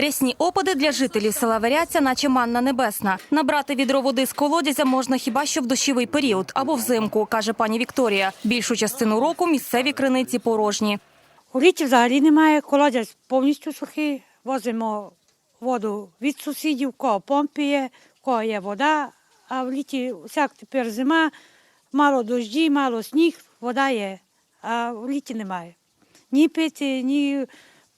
Рясні опади для жителів села Веряця, наче манна небесна. Набрати відро води з колодязя можна хіба що в дощовий період або взимку, каже пані Вікторія. Більшу частину року місцеві криниці порожні. У літі взагалі немає, колодязь повністю сухий. Возимо воду від сусідів, кого помпи є, кого є вода, а в літі всяк тепер зима, мало дожді, мало сніг, вода є, а в літі немає. Ні пити, ні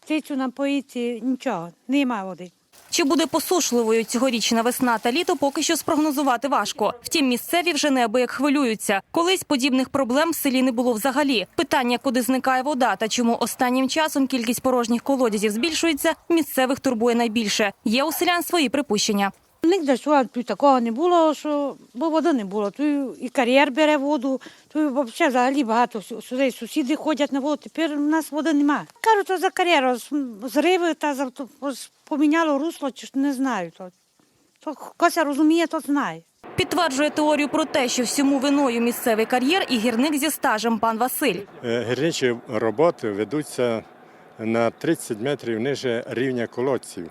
птицю напоїти, нічого, немає води. Чи буде посушливою цьогорічна весна та літо, поки що спрогнозувати важко. Втім, місцеві вже неабияк хвилюються. Колись подібних проблем в селі не було взагалі. Питання, куди зникає вода та чому останнім часом кількість порожніх колодязів збільшується, місцевих турбує найбільше. Є у селян свої припущення. Нігде тут такого не було, що бо води не було. Тут і кар'єр бере воду, тут взагалі, взагалі багато сюди сусіди ходять на воду. Тепер у нас води немає. Кажуть, то за кар'єр зриви та за поміняло русло, чи ж не знаю. То, то Кося розуміє, то знає. Підтверджує теорію про те, що всьому виною місцевий кар'єр і гірник зі стажем пан Василь. Е, Гірничі роботи ведуться на 30 метрів ниже рівня колодців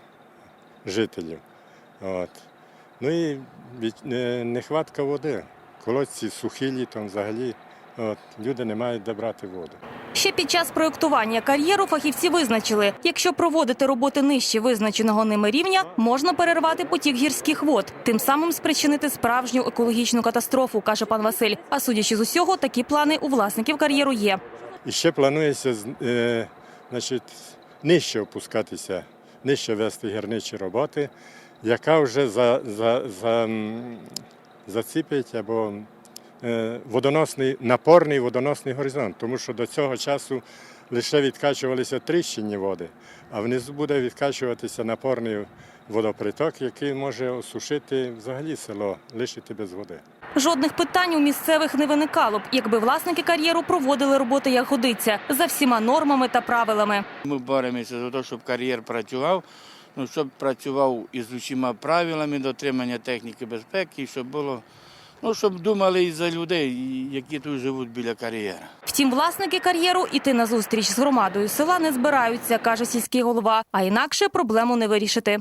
жителів. От. Ну і від- е, нехватка води. Колодці сухі літом взагалі. От. Люди не мають де брати воду. Ще під час проєктування кар'єру фахівці визначили, якщо проводити роботи нижче визначеного ними рівня, можна перервати потік гірських вод, тим самим спричинити справжню екологічну катастрофу, каже пан Василь. А судячи з усього, такі плани у власників кар'єру є. І ще планується е, значить, нижче опускатися, нижче вести гірничі роботи, яка вже за, за, за, заціпить або водоносний, напорний водоносний горизонт, тому що до цього часу лише відкачувалися тріщинні води, а внизу буде відкачуватися напорний водоприток, який може осушити взагалі село, лишити без води. Жодних питань у місцевих не виникало б, якби власники кар'єру проводили роботи як годиться за всіма нормами та правилами. Ми боремося за те, щоб кар'єр працював, ну, щоб працював із усіма правилами дотримання техніки безпеки, і щоб було, ну, щоб думали і за людей, які тут живуть біля кар'єра. Втім, власники кар'єру іти на зустріч з громадою села не збираються, каже сільський голова. А інакше проблему не вирішити.